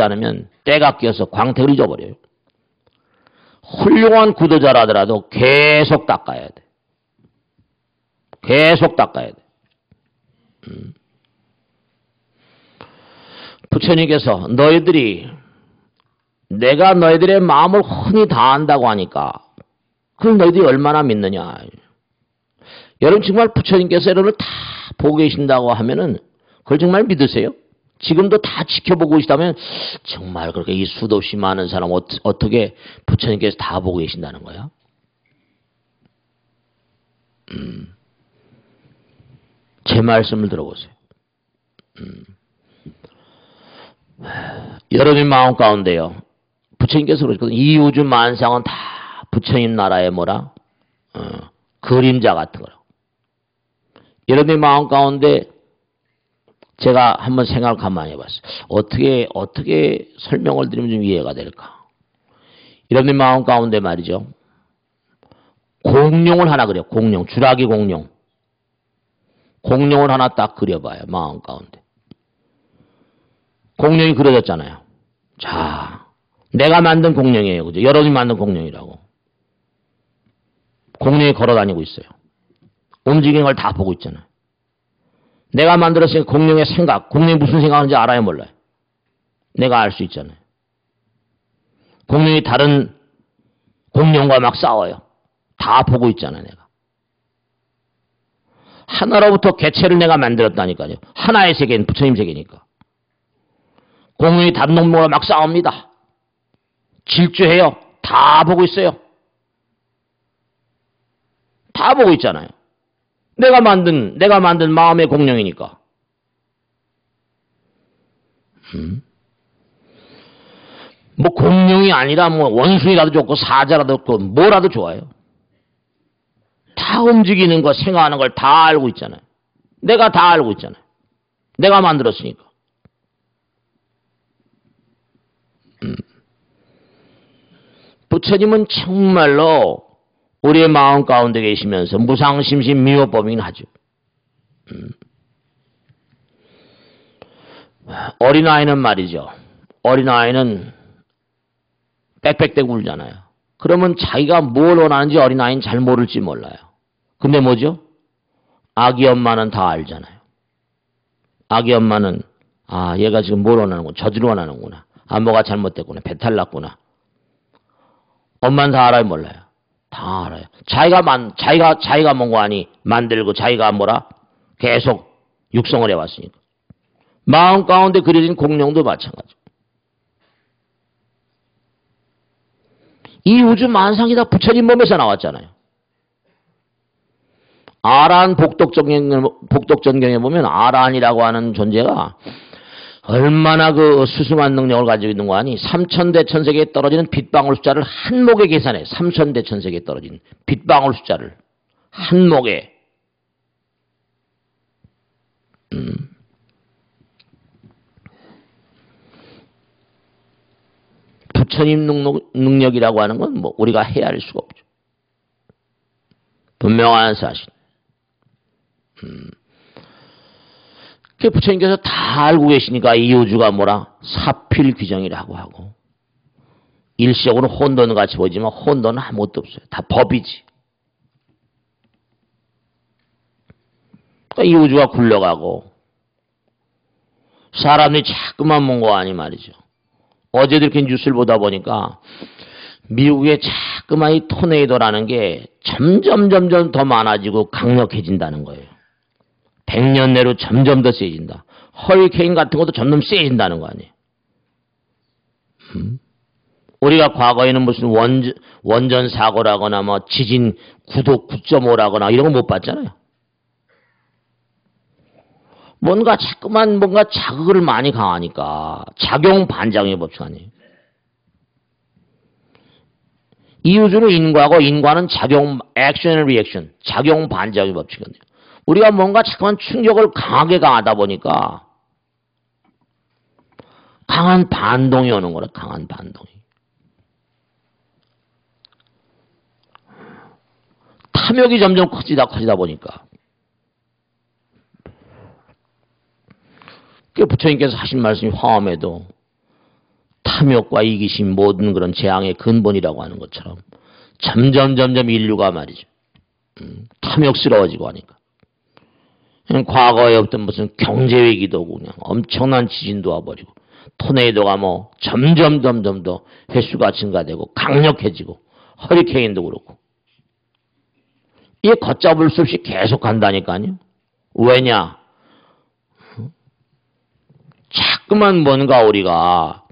닦지 않으면 때가 끼어서 광택을 잊어버려요. 훌륭한 구도자라더라도 계속 닦아야 돼. 계속 닦아야 돼. 음. 부처님께서 너희들이 내가 너희들의 마음을 흔히 다 안다고 하니까 그럼 너희들이 얼마나 믿느냐. 여러분 정말 부처님께서 여러분을 다 보고 계신다고 하면은 그걸 정말 믿으세요? 지금도 다 지켜보고 계시다면 정말 그렇게 이 수도 없이 많은 사람 어, 떻게 부처님께서 다 보고 계신다는 거야? 음. 제 말씀을 들어보세요. 음. 여러분의 마음 가운데요. 부처님께서 그러셨거든요. 이 우주 만상은 다 부처님 나라의 뭐라? 어, 그림자 같은 거라고. 여러분의 마음 가운데 제가 한번 생각을 가만히 해봤어요. 어떻게, 어떻게 설명을 드리면 좀 이해가 될까? 여러분의 마음 가운데 말이죠. 공룡을 하나 그려. 공룡. 주라기 공룡. 공룡을 하나 딱 그려봐요. 마음 가운데. 공룡이 그려졌잖아요. 자, 내가 만든 공룡이에요. 그죠? 여러분이 만든 공룡이라고. 공룡이 걸어 다니고 있어요. 움직이는 걸 다 보고 있잖아요. 내가 만들었으니까 공룡의 생각, 공룡이 무슨 생각하는지 알아야 몰라요. 내가 알 수 있잖아요. 공룡이 다른 공룡과 막 싸워요. 다 보고 있잖아요, 내가. 하나로부터 개체를 내가 만들었다니까요. 하나의 세계는 부처님 세계니까. 공룡이 다른 놈과 막 싸웁니다. 질주해요. 다 보고 있어요. 다 보고 있잖아요. 내가 만든, 내가 만든 마음의 공룡이니까. 음? 뭐 공룡이 아니라 뭐 원숭이라도 좋고 사자라도 좋고 뭐라도 좋아요. 다 움직이는 거, 생각하는 걸 다 알고 있잖아요. 내가 다 알고 있잖아요. 내가 만들었으니까. 음. 부처님은 정말로 우리의 마음 가운데 계시면서 무상심심 미호법이긴 하죠. 음. 어린아이는 말이죠. 어린아이는 빽빽대고 울잖아요. 그러면 자기가 뭘 원하는지 어린아이는 잘 모를지 몰라요. 근데 뭐죠? 아기 엄마는 다 알잖아요. 아기 엄마는 아 얘가 지금 뭘 원하는구나. 저주를 원하는구나. 아 뭐가 잘못됐구나. 배탈 났구나. 엄마는 다 알아요 몰라요? 다 알아요. 자기가 만 자기가 자기가 뭔가 아니 만들고 자기가 뭐라 계속 육성을 해왔으니까 마음 가운데 그려진 공룡도 마찬가지. 이 우주 만상이 다 부처님 몸에서 나왔잖아요. 아란 복덕전경에 보면 아란이라고 하는 존재가 얼마나 그 수승한 능력을 가지고 있는 거 아니? 삼천대 천세계에 떨어지는 빛방울 숫자를 한 목에 계산해. 삼천대 천세계에 떨어진 빛방울 숫자를 한 목에. 음. 부처님 능력, 이라고 하는 건 뭐 우리가 헤아릴 수가 없죠. 분명한 사실. 음. 그 부처님께서 다 알고 계시니까 이 우주가 뭐라 사필 규정이라고 하고 일시적으로 혼돈 같이 보이지만 혼돈은 아무것도 없어요. 다 법이지. 그러니까 이 우주가 굴러가고 사람이 자꾸만 뭔거 아니 말이죠. 어제도 이렇게 뉴스를 보다 보니까 미국의 자꾸만 이 토네이도라는 게 점점 점점 더 많아지고 강력해진다는 거예요. 100년 내로 점점 더 세진다. 허리케인 같은 것도 점점 세진다는 거 아니에요. 음? 우리가 과거에는 무슨 원전, 원전 사고라거나 뭐 지진 구도 9.5라거나 이런 거 못 봤잖아요. 뭔가 자꾸만 뭔가 자극을 많이 강하니까 작용 반작용의 법칙 아니에요. 이 우주는 인과고 인과는 작용 액션 리액션 작용 반작용의 법칙이거든요. 우리가 뭔가 자꾸만 충격을 강하게 강하다 보니까 강한 반동이 오는 거라 강한 반동이. 탐욕이 점점 커지다 커지다 보니까 그 부처님께서 하신 말씀이 화엄에도 탐욕과 이기심 모든 그런 재앙의 근본이라고 하는 것처럼 점점 점점 인류가 말이죠. 음, 탐욕스러워지고 하니까. 과거에 없던 무슨 경제 위기도 오고 그냥 엄청난 지진도 와버리고 토네이도가 뭐 점점 점점 더 횟수가 증가되고 강력해지고 허리케인도 그렇고 이게 걷잡을 수 없이 계속 간다니까요. 왜냐? 자꾸만 뭔가 우리가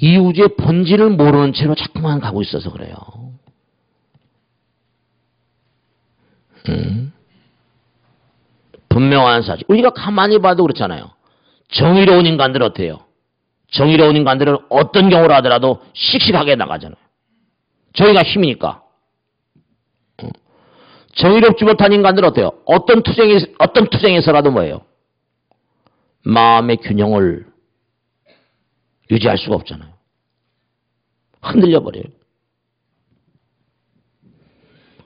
이 우주의 본질을 모르는 채로 자꾸만 가고 있어서 그래요. 음. 분명한 사실. 우리가 가만히 봐도 그렇잖아요. 정의로운 인간들 어때요? 정의로운 인간들은 어떤 경우를 하더라도 씩씩하게 나가잖아요. 저희가 힘이니까. 어. 정의롭지 못한 인간들 어때요? 어떤 투쟁이, 어떤 투쟁에서라도 뭐예요? 마음의 균형을 유지할 수가 없잖아요. 흔들려 버려요.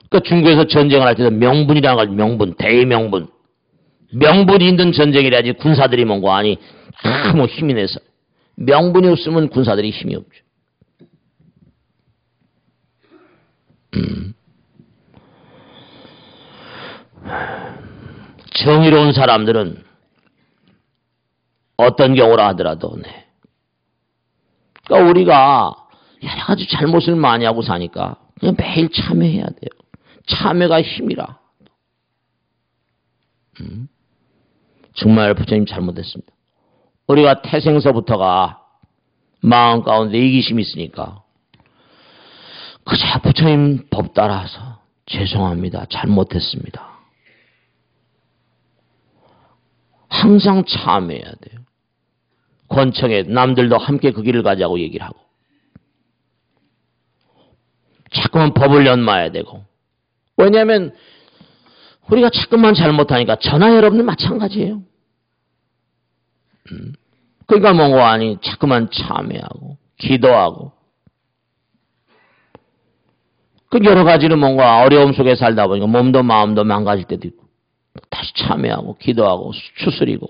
그러니까 중국에서 전쟁을 할 때도 명분이라는 걸 명분, 대명분. 명분이 있는 전쟁이라지 군사들이 뭔고 아니 아무 힘이 내서 명분이 없으면 군사들이 힘이 없죠. 음. 정의로운 사람들은 어떤 경우라 하더라도 네. 그러니까 우리가 여러 가지 잘못을 많이 하고 사니까 그냥 매일 참여해야 돼요. 참여가 힘이라. 음. 정말 부처님 잘못했습니다. 우리가 태생서부터가 마음 가운데 이기심이 있으니까 그저 부처님 법 따라서 죄송합니다. 잘못했습니다. 항상 참여해야 돼요. 권청에 남들도 함께 그 길을 가자고 얘기를 하고 자꾸만 법을 연마해야 되고 왜냐하면 우리가 자꾸만 잘못하니까 전화 여러분들 마찬가지예요. 음. 그러니까 뭔가 아니 자꾸만 참여하고 기도하고 그 여러 가지는 뭔가 어려움 속에 살다 보니까 몸도 마음도 망가질 때도 있고 다시 참여하고 기도하고 추스리고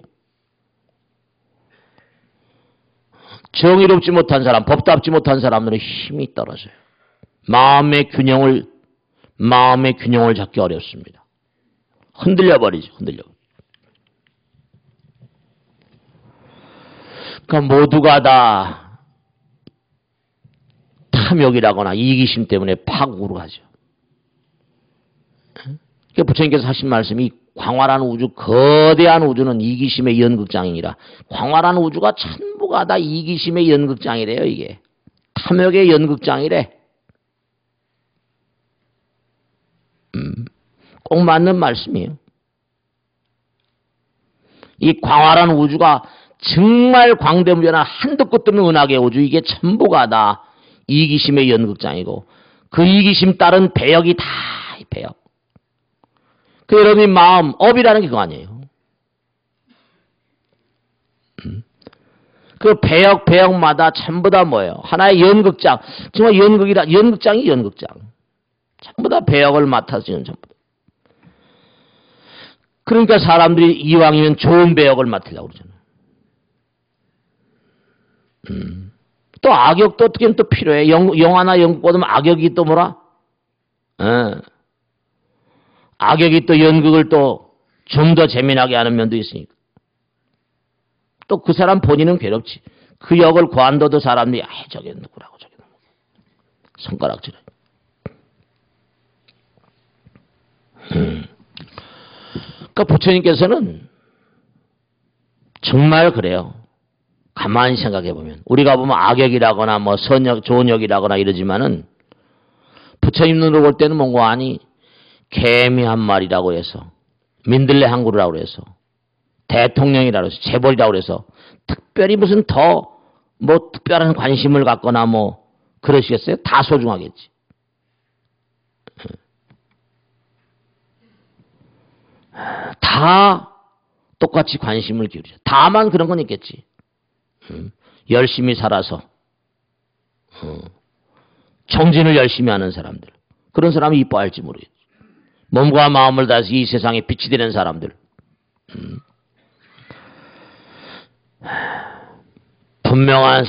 정의롭지 못한 사람, 법답지 못한 사람들은 힘이 떨어져요. 마음의 균형을 마음의 균형을 잡기 어렵습니다. 흔들려 버리죠. 흔들려. 그러니까 모두가 다 탐욕이라거나 이기심 때문에 파국으로 가죠. 그러니까 부처님께서 하신 말씀이 광활한 우주, 거대한 우주는 이기심의 연극장이라. 광활한 우주가 전부가 다 이기심의 연극장이래요, 이게. 탐욕의 연극장이래. 꼭 맞는 말씀이에요. 이 광활한 우주가 정말 광대무변한 한도 끝도 없는 은하계 우주 이게 전부가 다 이기심의 연극장이고 그 이기심 따른 배역이 다 배역. 그 여러분의 마음 업이라는 게 그거 아니에요. 음. 그 배역 배역마다 전부 다 뭐예요? 하나의 연극장. 정말 연극이라 연극장이 연극장. 전부 다 배역을 맡아서 지는 전부 다. 그러니까 사람들이 이왕이면 좋은 배역을 맡으려고 그러잖아요. 음. 또 악역도 어떻게 또 필요해. 영, 영화나 연극 보면 악역이 또 뭐라? 어. 악역이 또 연극을 또 좀 더 재미나게 하는 면도 있으니까. 또 그 사람 본인은 괴롭지. 그 역을 관둬도 사람들이, 아, 저게 누구라고, 저게 누구. 손가락질해. 음. 그러니까 부처님께서는 정말 그래요. 가만히 생각해 보면 우리가 보면 악역이라거나 뭐 선역 좋은 역이라거나 이러지만은 부처님 눈으로 볼 때는 뭔가 아니 개미 한 마리라고 해서 민들레 한 그루라고 해서 대통령이라고 해서 재벌이라고 해서 특별히 무슨 더 뭐 특별한 관심을 갖거나 뭐 그러시겠어요? 다 소중하겠지. 다 똑같이 관심을 기울이죠. 다만 그런 건 있겠지. 음, 열심히 살아서 어, 정진을 열심히 하는 사람들. 그런 사람이 이뻐할지 모르겠지. 몸과 마음을 다해서 이 세상에 빛이 되는 사람들. 음. 분명한